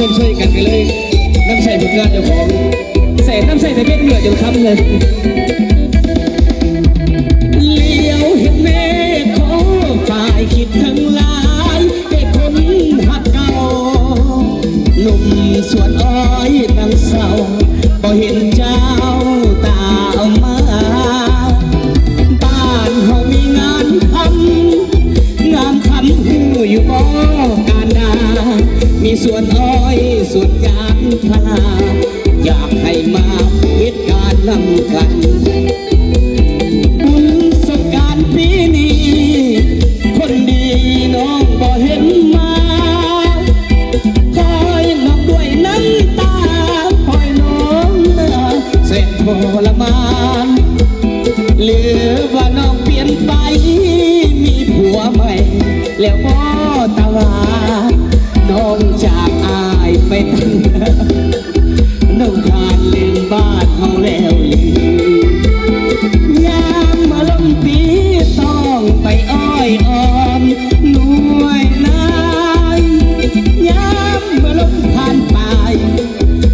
ชมช่วยกันกันเลยน้ำใส่ผลงานเจ้าของใส่น้ำใส่แต่เม็ดเหงื่อจนค้ำเลย แล้วบ่อตาวาน้องจากอายไปตั้งน้องคลานลืมบ้านเฮาแล้วลืมยามมาลมปีต้องไปอ้อยอ่อนหน่วยนายยามมื่อลมผ่านไป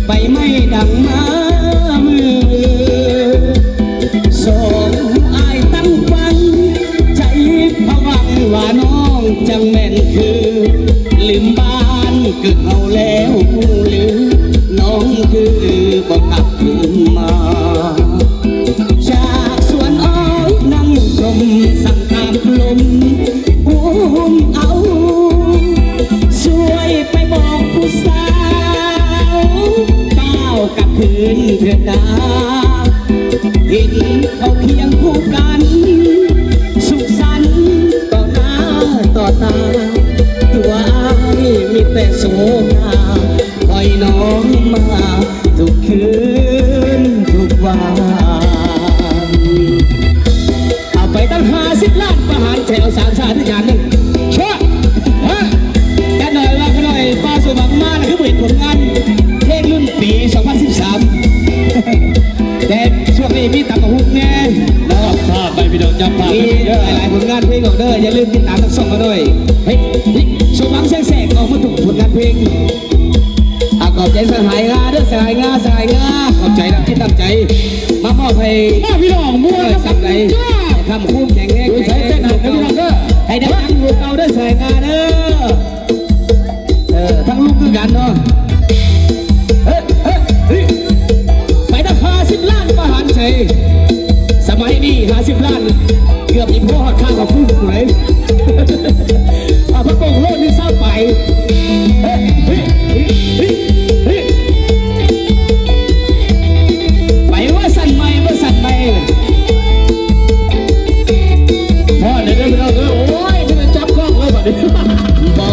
ไปไม่ดังมาานเกิดเอาแล้วผู้ลือน้องคือบอกกลับคืนมาจากสวนอ้อยนั่งชมสั่งตามลมอุ้มเอาช่วยไปบอกผู้สาวก้าวกลับคืนเถิดนาเห็นเขาคีย โศกาคอยน้องมาทุกคืนทุกวันเอาไปตั้งห้าสิบล้านประหารแถวสามชาติด้วยกันหนึ่งชั่วฮะแค่หน่อยว่าแค่หน่อยป้าสุบังมานะคือเห็นผลงานเพลงรุ่นปี 2013 แต่ช่วงนี้มีตำกระหุกแน่เนาะภาพไปพี่น้องจำภาพมีเยอะหลายๆผลงานเพลงออกเด้ออย่าลืมติดตามทั้งสองมาด้วยเฮ้ยนี่สมหวังแสก สหายงาสหายงาขอบใจนะที่ตั้งใจ มามอบให้มาพี่น้องมัวเออกับสักไหนทำคุ้มแข็งแรงใช้เต้นหนักนะพี่น้องเด้อให้ได้ทั้งลูกเก่าเด้อสหายงาเด้อเออทั้งลูกคือกันเนาะเฮ้ยเฮ้ยเฮ้ยไปตั้งห้าสิบล้านประหารใจ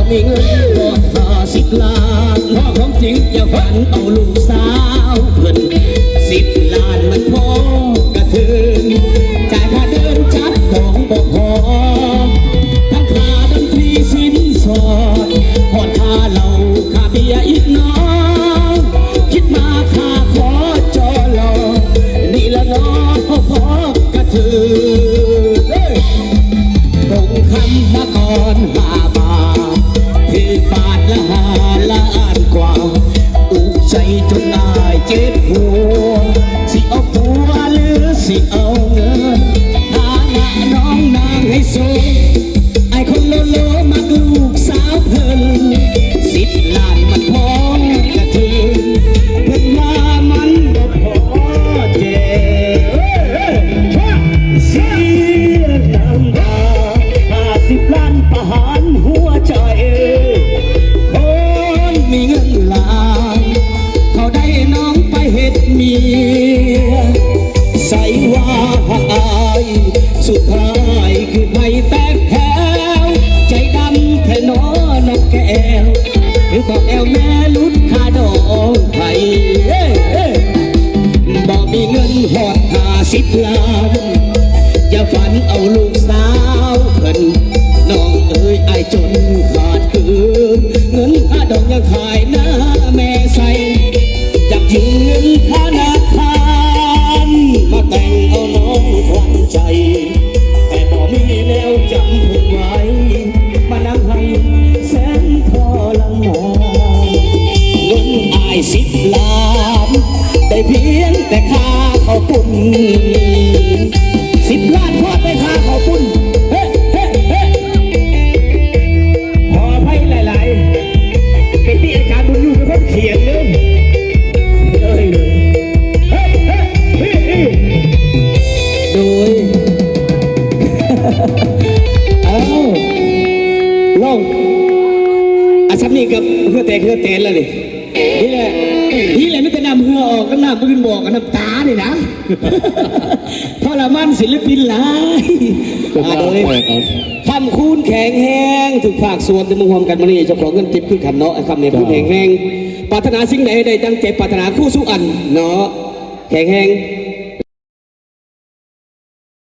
มีเงินรอห้าสิบล้านพ่อของจริงอย่าฝันเอาลูกสาวเพื่อนสิบล้านมันพอกระเทือนจ่ายค่าเดินจัดของบ่พอทั้งค่าดนตรีสินสอดพอดค่าเหล้าค่าเบียร์อีกน้องคิดมาค่าขอจอรอนี่ละน้องพอกระเทือน จนอายเจ็บหัวสิเอาผัวหรือสิเอาเงินฐานะน้องนางให้สูง อายสุดท้ายคือไม่แตกแถวใจดำแค่นอนกแก้วคือบอกแอวแม่ลุดคาดองไทยเอ้ยเอ้ยบอกมีเงินหอดหาสิบล้านอย่าฝันเอาลูกสาวเพิ่นน้องเอ้ยไอจนขาดคืนเงินค่าดอกยังขายน้า เพื่อแต่เพื่อแตนแล้วนี่นี่แหละนี่แหละไม่แต่นำเพื่อออกก็น้ำปืนบอกกับน้ำตาเนี่ยนะทรมานศิลปินหลายอ่าโดยทำคูณแข็งแห้งถึงฝากส่วนที่มึงหอมกันมานี่เจ้าของเงินติดขึ้นขันเนาะคำเนี่ยคูณแข็งแห้งปรารถนาสิ่งใดได้ตั้งใจปรารถนาคู่สู้อันเนาะแข็งแห้ง